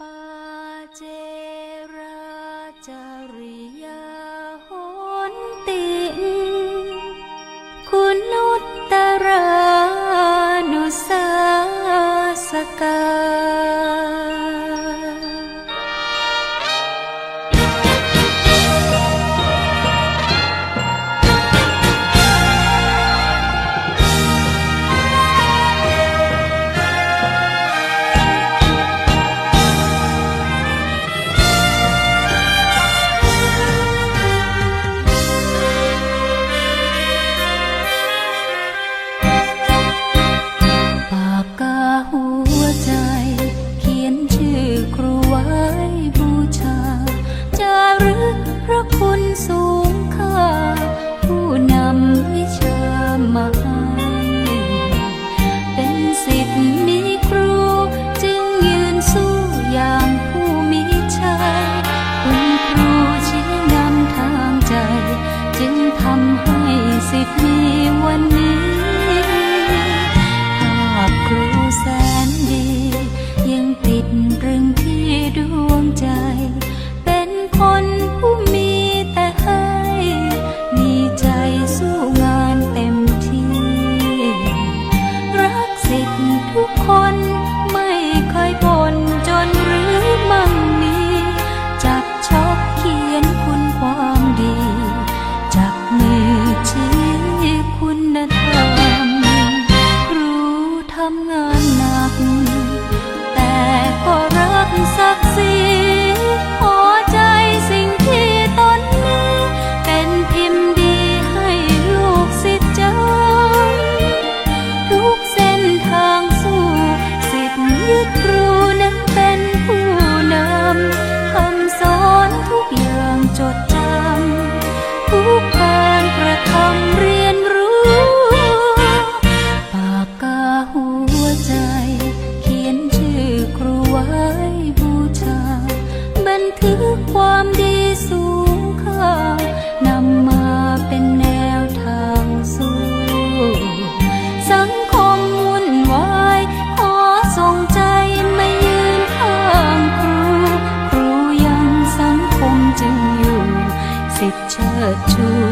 ปาเจราจริย ทำงานหนัก แต่ก็รักศักดิ์ศรีขอใจสิ่งที่ตนมีเป็นพิมพ์ดีให้ลูกสิทธิ์จำทุกเส้นทางสู่สิทธิ์ยึดครูนั้นเป็นผู้นำคำสอนทุกอย่างจดจำทุกการ 食出租。